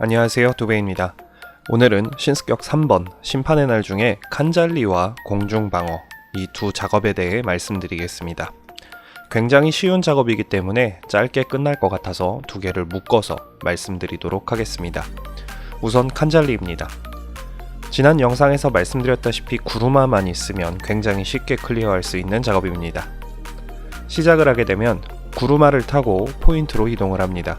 안녕하세요 두베입니다. 오늘은 신습격 3번 심판의 날 중에 칸잘리와 공중방어 이 두 작업에 대해 말씀드리겠습니다. 굉장히 쉬운 작업이기 때문에 짧게 끝날 것 같아서 두 개를 묶어서 말씀드리도록 하겠습니다. 우선 칸잘리입니다. 지난 영상에서 말씀드렸다시피 구루마만 있으면 굉장히 쉽게 클리어할 수 있는 작업입니다. 시작을 하게 되면 구루마를 타고 포인트로 이동을 합니다.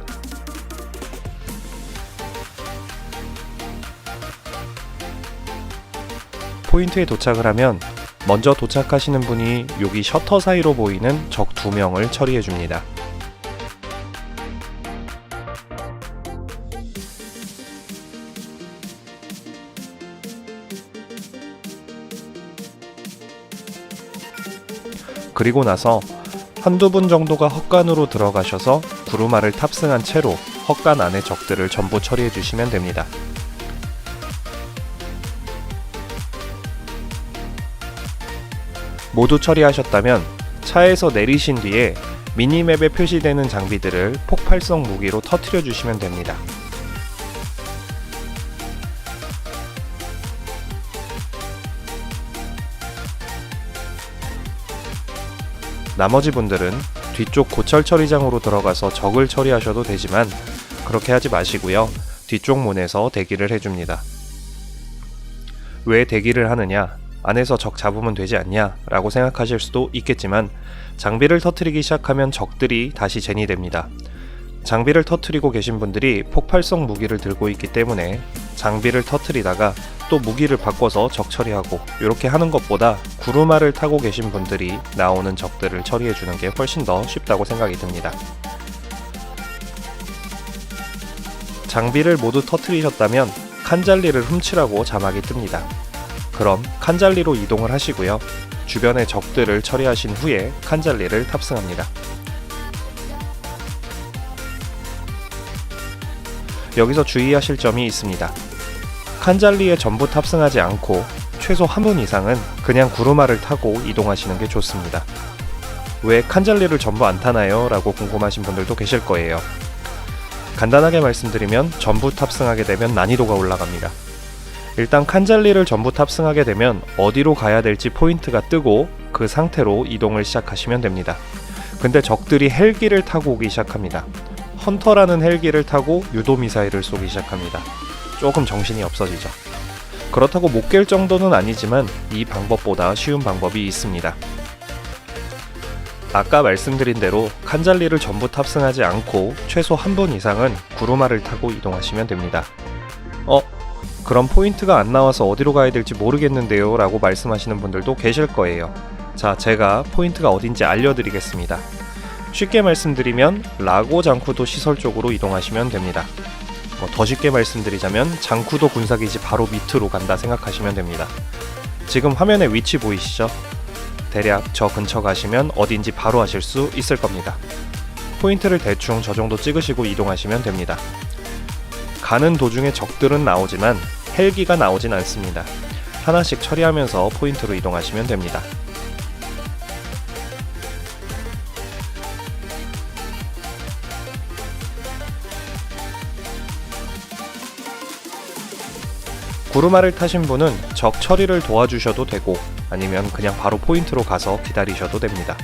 포인트에 도착을 하면 먼저 도착하시는 분이 여기 셔터 사이로 보이는 적 두 명을 처리해 줍니다. 그리고 나서 한두 분 정도가 헛간으로 들어가셔서 구루마를 탑승한 채로 헛간 안의 적들을 전부 처리해 주시면 됩니다. 모두 처리하셨다면 차에서 내리신 뒤에 미니맵에 표시되는 장비들을 폭발성 무기로 터트려 주시면 됩니다. 나머지 분들은 뒤쪽 고철 처리장으로 들어가서 적을 처리하셔도 되지만 그렇게 하지 마시고요. 뒤쪽 문에서 대기를 해줍니다. 왜 대기를 하느냐? 안에서 적 잡으면 되지 않냐? 라고 생각하실 수도 있겠지만 장비를 터트리기 시작하면 적들이 다시 제니됩니다. 장비를 터트리고 계신 분들이 폭발성 무기를 들고 있기 때문에 장비를 터트리다가 또 무기를 바꿔서 적 처리하고 이렇게 하는 것보다 구루마를 타고 계신 분들이 나오는 적들을 처리해 주는 게 훨씬 더 쉽다고 생각이 듭니다. 장비를 모두 터트리셨다면 칸잘리를 훔치라고 자막이 뜹니다. 그럼 칸잘리로 이동을 하시고요. 주변의 적들을 처리하신 후에 칸잘리를 탑승합니다. 여기서 주의하실 점이 있습니다. 칸잘리에 전부 탑승하지 않고 최소 한 분 이상은 그냥 구루마를 타고 이동하시는 게 좋습니다. 왜 칸잘리를 전부 안 타나요? 라고 궁금하신 분들도 계실 거예요. 간단하게 말씀드리면 전부 탑승하게 되면 난이도가 올라갑니다. 일단 칸잘리를 전부 탑승하게 되면 어디로 가야 될지 포인트가 뜨고 그 상태로 이동을 시작하시면 됩니다. 근데 적들이 헬기를 타고 오기 시작합니다. 헌터라는 헬기를 타고 유도 미사일을 쏘기 시작합니다. 조금 정신이 없어지죠. 그렇다고 못 깰 정도는 아니지만 이 방법보다 쉬운 방법이 있습니다. 아까 말씀드린 대로 칸잘리를 전부 탑승하지 않고 최소 한 분 이상은 구루마를 타고 이동하시면 됩니다. 어, 그럼 포인트가 안 나와서 어디로 가야 될지 모르겠는데요 라고 말씀하시는 분들도 계실 거예요. 자, 제가 포인트가 어딘지 알려드리겠습니다. 쉽게 말씀드리면 라고 장쿠도 시설 쪽으로 이동하시면 됩니다. 뭐 더 쉽게 말씀드리자면 장쿠도 군사기지 바로 밑으로 간다 생각하시면 됩니다. 지금 화면에 위치 보이시죠? 대략 저 근처 가시면 어딘지 바로 아실 수 있을 겁니다. 포인트를 대충 저 정도 찍으시고 이동하시면 됩니다. 가는 도중에 적들은 나오지만 헬기가 나오진 않습니다. 하나씩 처리하면서 포인트로 이동하시면 됩니다. 구루마를 타신 분은 적 처리를 도와주셔도 되고 아니면 그냥 바로 포인트로 가서 기다리셔도 됩니다.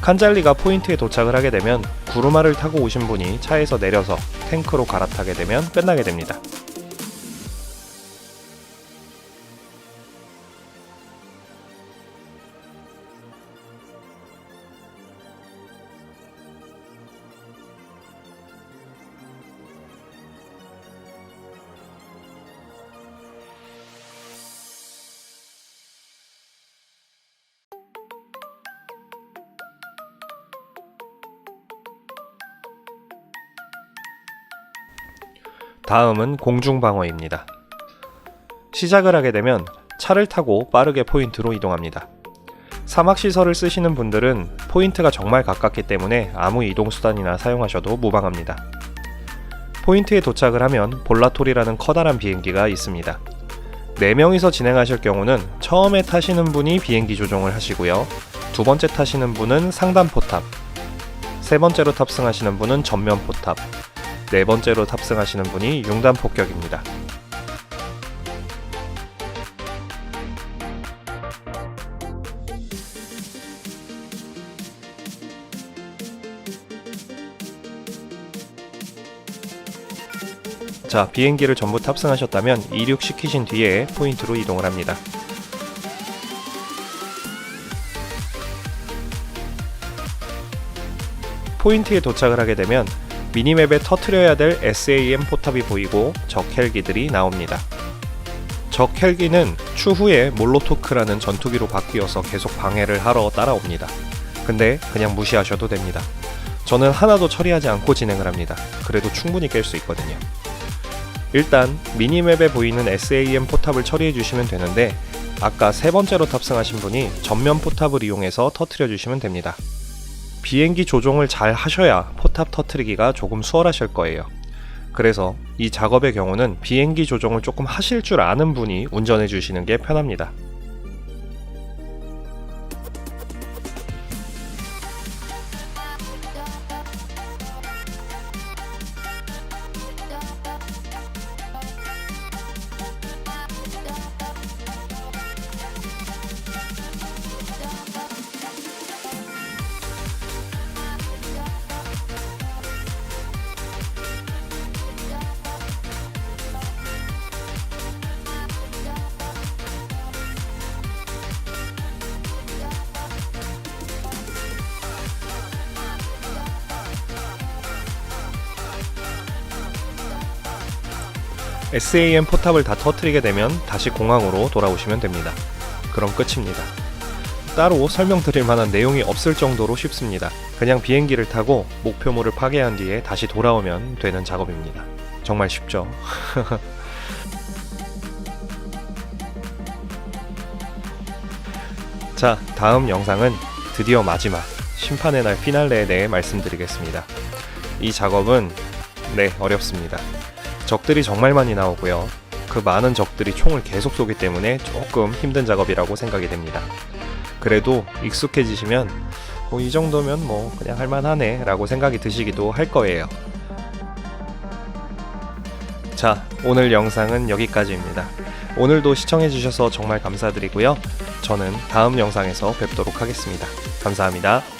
칸잘리가 포인트에 도착을 하게 되면 구루마를 타고 오신 분이 차에서 내려서 탱크로 갈아타게 되면 끝나게 됩니다. 다음은 공중방어입니다. 시작을 하게 되면 차를 타고 빠르게 포인트로 이동합니다. 사막시설을 쓰시는 분들은 포인트가 정말 가깝기 때문에 아무 이동수단이나 사용하셔도 무방합니다. 포인트에 도착을 하면 볼라톨이라는 커다란 비행기가 있습니다. 4명이서 진행하실 경우는 처음에 타시는 분이 비행기 조종을 하시고요. 두 번째 타시는 분은 상단 포탑, 세 번째로 탑승하시는 분은 전면 포탑, 네 번째로 탑승하시는 분이 융단 폭격입니다. 자, 비행기를 전부 탑승하셨다면 이륙시키신 뒤에 포인트로 이동을 합니다. 포인트에 도착을 하게 되면 미니맵에 터트려야 될 SAM 포탑이 보이고 적 헬기들이 나옵니다. 적 헬기는 추후에 몰로토크라는 전투기로 바뀌어서 계속 방해를 하러 따라옵니다. 근데 그냥 무시하셔도 됩니다. 저는 하나도 처리하지 않고 진행을 합니다. 그래도 충분히 깰 수 있거든요. 일단 미니맵에 보이는 SAM 포탑을 처리해 주시면 되는데 아까 세 번째로 탑승하신 분이 전면 포탑을 이용해서 터트려 주시면 됩니다. 비행기 조종을 잘 하셔야 포탑 터트리기가 조금 수월하실 거예요. 그래서 이 작업의 경우는 비행기 조종을 조금 하실 줄 아는 분이 운전해 주시는 게 편합니다. SAM 포탑을 다 터트리게 되면 다시 공항으로 돌아오시면 됩니다. 그럼 끝입니다. 따로 설명드릴 만한 내용이 없을 정도로 쉽습니다. 그냥 비행기를 타고 목표물을 파괴한 뒤에 다시 돌아오면 되는 작업입니다. 정말 쉽죠? 자, 다음 영상은 드디어 마지막 심판의 날 피날레에 대해 말씀드리겠습니다. 이 작업은 네, 어렵습니다. 적들이 정말 많이 나오고요. 그 많은 적들이 총을 계속 쏘기 때문에 조금 힘든 작업이라고 생각이 됩니다. 그래도 익숙해지시면 뭐 이 정도면 뭐 그냥 할만하네 라고 생각이 드시기도 할 거예요. 자, 오늘 영상은 여기까지입니다. 오늘도 시청해주셔서 정말 감사드리고요. 저는 다음 영상에서 뵙도록 하겠습니다. 감사합니다.